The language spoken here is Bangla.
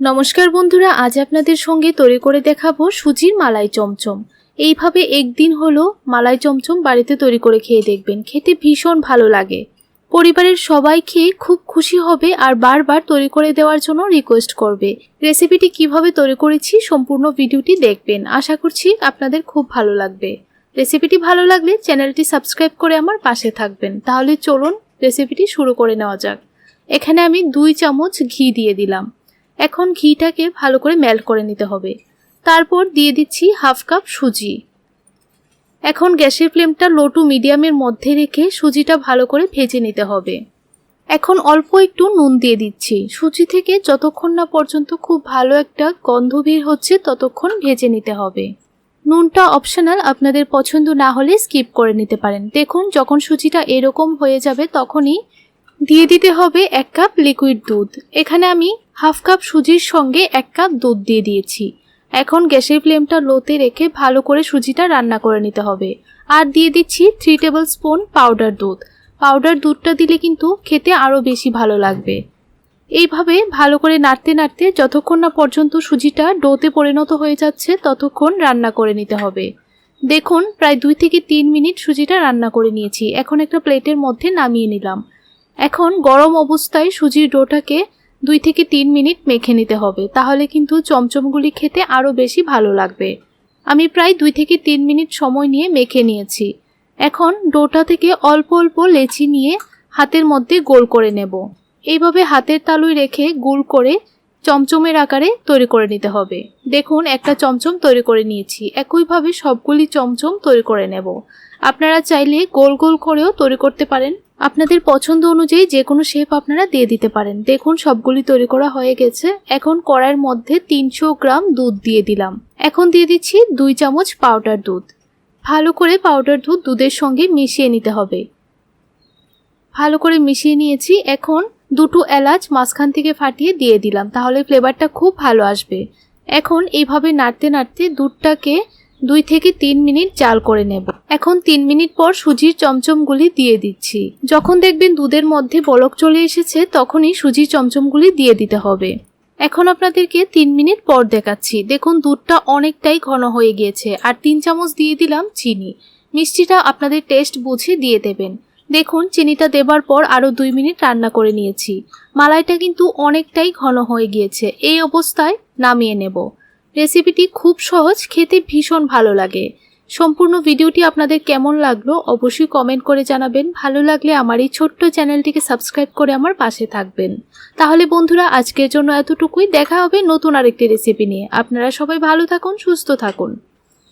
নমস্কার বন্ধুরা, আজ আপনাদের সঙ্গে তৈরি করে দেখাবো সুজির মালাই চমচম। এইভাবে একদিন হলো মালাই চমচম বাড়িতে তৈরি করে খেয়ে দেখবেন, খেতে ভীষণ ভালো লাগে। পরিবারের সবাই খেয়ে খুব খুশি হবে আর বারবার তৈরি করে দেওয়ার জন্য রিকোয়েস্ট করবে। রেসিপিটি কীভাবে তৈরি করেছি সম্পূর্ণ ভিডিওটি দেখবেন। আশা করছি আপনাদের খুব ভালো লাগবে। রেসিপিটি ভালো লাগলে চ্যানেলটি সাবস্ক্রাইব করে আমার পাশে থাকবেন। তাহলে চলুন রেসিপিটি শুরু করে নেওয়া যাক। এখানে আমি দুই চামচ ঘি দিয়ে দিলাম। এখন ঘিটাকে ভালো করে মেল্ট করে নিতে হবে। তারপর দিয়ে দিচ্ছি হাফ কাপ সুজি। এখন গ্যাসের ফ্লেমটা লো টু মিডিয়ামের মধ্যে রেখে সুজিটা ভালো করে ভেজে নিতে হবে। এখন অল্প একটু নুন দিয়ে দিচ্ছি। সুজি থেকে যতক্ষণ না পর্যন্ত খুব ভালো একটা গন্ধ বের হচ্ছে, ততক্ষণ ভেজে নিতে হবে। নুনটা অপশনাল আপনাদের পছন্দ না হলে স্কিপ করে নিতে পারেন। দেখুন, যখন সুজিটা এরকম হয়ে যাবে, তখনই দিয়ে দিতে হবে এক কাপ লিকুইড দুধ। এখানে আমি হাফ কাপ সুজির সঙ্গে এক কাপ দুধ দিয়ে দিয়েছি। এখন গ্যাসের ফ্লেমটা লোতে রেখে ভালো করে সুজিটা রান্না করে নিতে হবে। আর দিয়ে দিচ্ছি থ্রি টেবিল স্পুন পাউডার দুধ। পাউডার দুধটা দিলে কিন্তু খেতে আরও বেশি ভালো লাগবে। এইভাবে ভালো করে নাড়তে নাড়তে যতক্ষণ না পর্যন্ত সুজিটা ডোতে পরিণত হয়ে যাচ্ছে, ততক্ষণ রান্না করে নিতে হবে। দেখুন, প্রায় দুই থেকে তিন মিনিট সুজিটা রান্না করে নিয়েছি। এখন একটা প্লেটের মধ্যে নামিয়ে নিলাম। এখন গরম অবস্থায় সুজির ডোটাকে দুই থেকে তিন মিনিট মেখে নিতে হবে। তাহলে কিন্তু চমচমগুলি খেতে আরও বেশি ভালো লাগবে। আমি প্রায় দুই থেকে তিন মিনিট সময় নিয়ে মেখে নিয়েছি। এখন ডোটা থেকে অল্প অল্প লেচি নিয়ে হাতের মধ্যে গোল করে নেব। এইভাবে হাতের তালুয় রেখে গোল করে চমচমের আকারে তৈরি করে নিতে হবে। দেখুন, একটা চমচম তৈরি করে নিয়েছি। একইভাবে সবগুলি চমচম তৈরি করে নেব। আপনারা চাইলে গোল গোল করেও তৈরি করতে পারেন। আপনাদের পছন্দ অনুযায়ী যে কোনো শেপ আপনারা দিয়ে দিতে পারেন। দেখুন, সবগুলি তৈরি করা হয়ে গেছে। এখন কড়াইয়ের মধ্যে তিনশো গ্রাম দুধ দিয়ে দিলাম। এখন দিয়ে দিচ্ছি দুই চামচ পাউডার দুধ। ভালো করে পাউডার দুধ দুধের সঙ্গে মিশিয়ে নিতে হবে। ভালো করে মিশিয়ে নিয়েছি। এখন দুটো এলাচ মাঝখান থেকে ফাটিয়ে দিয়ে দিলাম। তাহলে ফ্লেভারটা খুব ভালো আসবে। এখন এইভাবে নাড়তে নাড়তে দুধটাকে দুই থেকে তিন মিনিট জাল করে নেব। এখন তিন মিনিট পর সুজির চমচমগুলি দিয়ে দিচ্ছি। যখন দেখবেন দুধের মধ্যে বলক চলে এসেছে, তখনই সুজির চমচমগুলি দিয়ে দিতে হবে। এখন আপনাদেরকে তিন মিনিট পর দেখাচ্ছি। দেখুন, দুধটা অনেকটাই ঘন হয়ে গিয়েছে। আর তিন চামচ দিয়ে দিলাম চিনি। মিষ্টিটা আপনাদের টেস্ট বুঝে দিয়ে দেবেন। দেখুন, চিনিটা দেবার পর আরও দুই মিনিট রান্না করে নিয়েছি। মালাইটা কিন্তু অনেকটাই ঘন হয়ে গিয়েছে। এই অবস্থায় নামিয়ে নেব। রেসিপিটি খুব সহজ, খেতে ভীষণ ভালো লাগে। সম্পূর্ণ ভিডিওটি আপনাদের কেমন লাগল অবশ্যই কমেন্ট করে জানাবেন। ভালো লাগলে আমার এই ছোট্ট চ্যানেলটিকে সাবস্ক্রাইব করে আমার পাশে থাকবেন। তাহলে বন্ধুরা, আজকের জন্য এতটুকুই। দেখা হবে নতুন আরেকটি রেসিপি নিয়ে। আপনারা সবাই ভালো থাকুন, সুস্থ থাকুন।